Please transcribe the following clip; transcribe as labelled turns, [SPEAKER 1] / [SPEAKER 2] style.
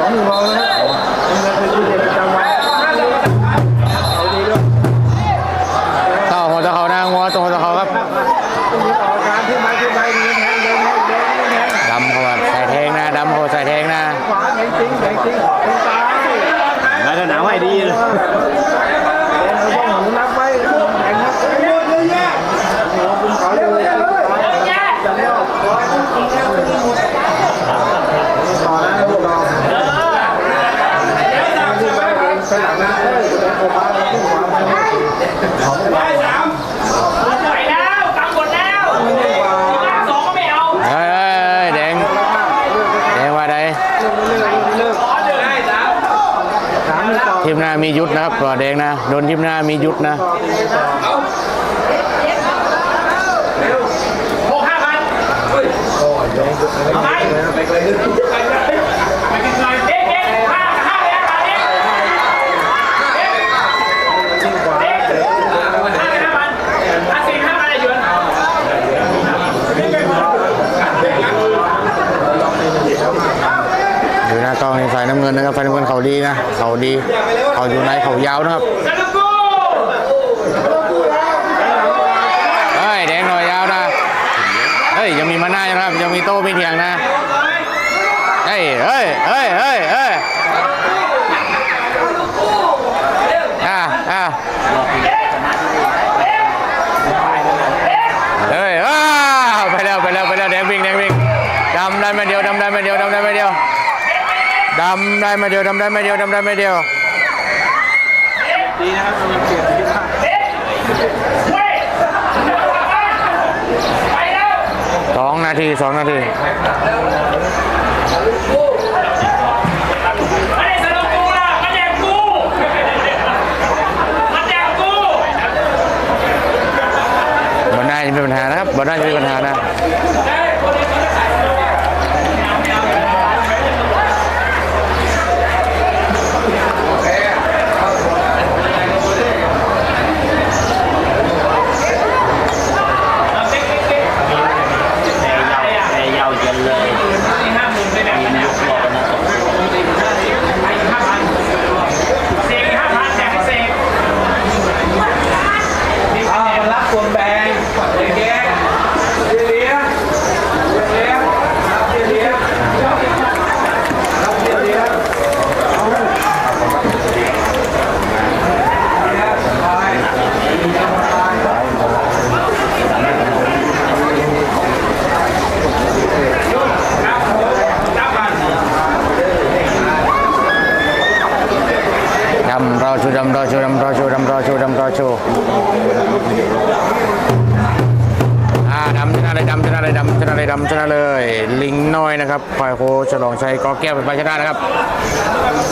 [SPEAKER 1] สองหนึ่งรองนะครับเป็นะเอาดีด้วย
[SPEAKER 2] ต่อหัวตะเขานะงัวตัวหัวตะเขาครับ
[SPEAKER 1] ตรงนี้ต่อการที่มที่ไปเดินแทงเดินแทงเดินแทง
[SPEAKER 2] ดำเขาแบบใส่แทงนะดำเขาใส่แทงนะ
[SPEAKER 1] ขวาแทงจริงซิงแทงซ้าย
[SPEAKER 3] แล้วก็หนาวให้ดีเลย
[SPEAKER 1] เดินเอาบ้องหมูนับไว้แทงครับเยอะเยอะแยะโอ้คุณเขาเลยจะไม่ออกต่อนะพวกเราที่ไปไปหลังนะเอ้ยเดินโคบ้าแล้วขึ้นขวาไปเขาไม่ไหว
[SPEAKER 4] ไปแล้วตังหมดแล้วห้าสองก็ไม่เอา
[SPEAKER 2] เฮ้ยเฮ้ยเฮ้ยแดงแดงว่าใด
[SPEAKER 1] ถามต่อ
[SPEAKER 2] ทีามียุทธนะครับตัวแดงนะโดนทิมหน้ามียุทธนะ
[SPEAKER 4] หกห้าพันไปไกลขึ้นกเด็กห้าห้าเลยห้าพันเด็ก
[SPEAKER 1] ที่ขวา
[SPEAKER 4] เด็กห้าเลยห้าพันห้าสี่ห้าพันอะไรหยวน
[SPEAKER 2] อยู่หน้ากล้องนี่ฝ่ายน้ำเงินนะครับฝ่ายน้ำเงินเขาดีนะเขาดีเขาอยู่ในเขายาวนะครับเฮ้ยแดงหน่อยยาวนะเฮ้ยยังมีมาหน้ายนะครับยังมีโต้ไม่เถียงนะเฮ้ยเฮ้ยเฮ้ยเฮ้ย ดำได้มาเดียวดำได้มาเดียวดำได้มาเดียว
[SPEAKER 1] ดีนะครับมันเปลี่ยนที่ภาพ
[SPEAKER 4] เว้ยไปแล้ว
[SPEAKER 2] สองนาทีสองนาที
[SPEAKER 4] ไม่ได้สนุกกูล่ะมาแดกกูมาแดกกู
[SPEAKER 2] บอลหน้าจะมีปัญหานะครับบอลหน้าจะมีปัญหานะ
[SPEAKER 3] แม่ยาวเย็นเลย
[SPEAKER 4] ห้าหมื่นไปแบบนั้น
[SPEAKER 3] ยกรอนะ
[SPEAKER 4] ไปห้าพันเซงห้าพันแจกเซง
[SPEAKER 1] อ้าวมันรับส่วนแบ่งเด็กแกเลี้ยงเลี้ยงรับเลี้ยงรับเลี้ยงเอาไป
[SPEAKER 2] ดำรอชูดำรอชูดำรอชูดำรอชูดำรอชูอ่าดำชนะเลยดำชนะเลยดำชนะเลยดำชนะเลย ลิงน้อยนะครับฝ่ายโคฉลองชัยกอแก้วเป็นฝ่ายชนะนะครับ